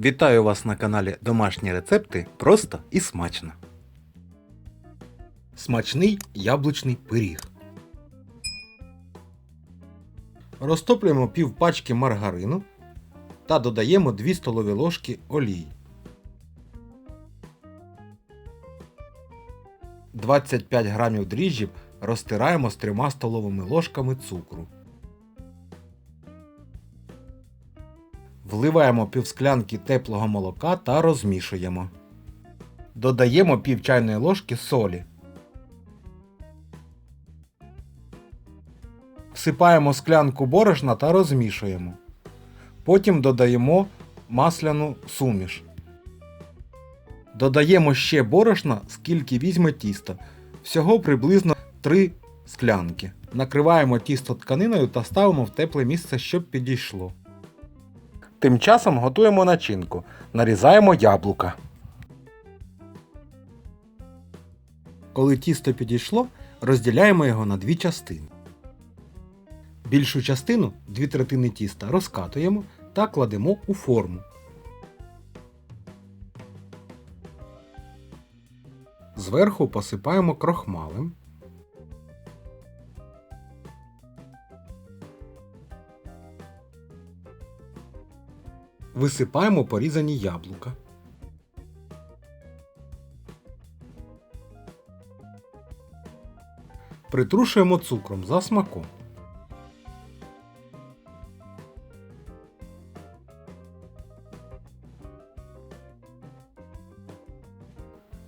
Вітаю вас на каналі Домашні рецепти просто і смачно. Смачний яблучний пиріг. Розтоплюємо пів пачки маргарину та додаємо 2 столові ложки олії. 25 грамів дріжджів розтираємо з 3 столовими ложками цукру. Вливаємо півсклянки теплого молока та розмішуємо. Додаємо пів чайної ложки солі. Всипаємо склянку борошна та розмішуємо. Потім додаємо масляну суміш. Додаємо ще борошна, скільки візьме тісто. Всього приблизно 3 склянки. Накриваємо тісто тканиною та ставимо в тепле місце, щоб підійшло. Тим часом готуємо начинку. Нарізаємо яблука. Коли тісто підійшло, розділяємо його на дві частини. Більшу частину, дві третини тіста, розкатуємо та кладемо у форму. Зверху посипаємо крохмалем. Висипаємо порізані яблука. Притрушуємо цукром за смаком.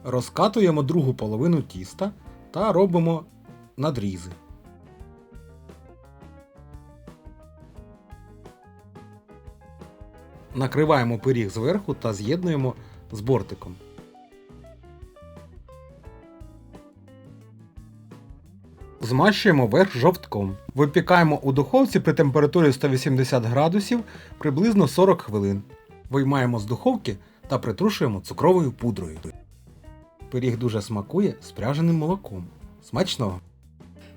Розкатуємо другу половину тіста та робимо надрізи. Накриваємо пиріг зверху та з'єднуємо з бортиком. Змащуємо верх жовтком. Випікаємо у духовці при температурі 180 градусів приблизно 40 хвилин. Виймаємо з духовки та притрушуємо цукровою пудрою. Пиріг дуже смакує з пряженим молоком. Смачного!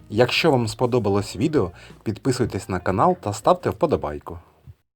Якщо вам сподобалось відео, підписуйтесь на канал та ставте вподобайку.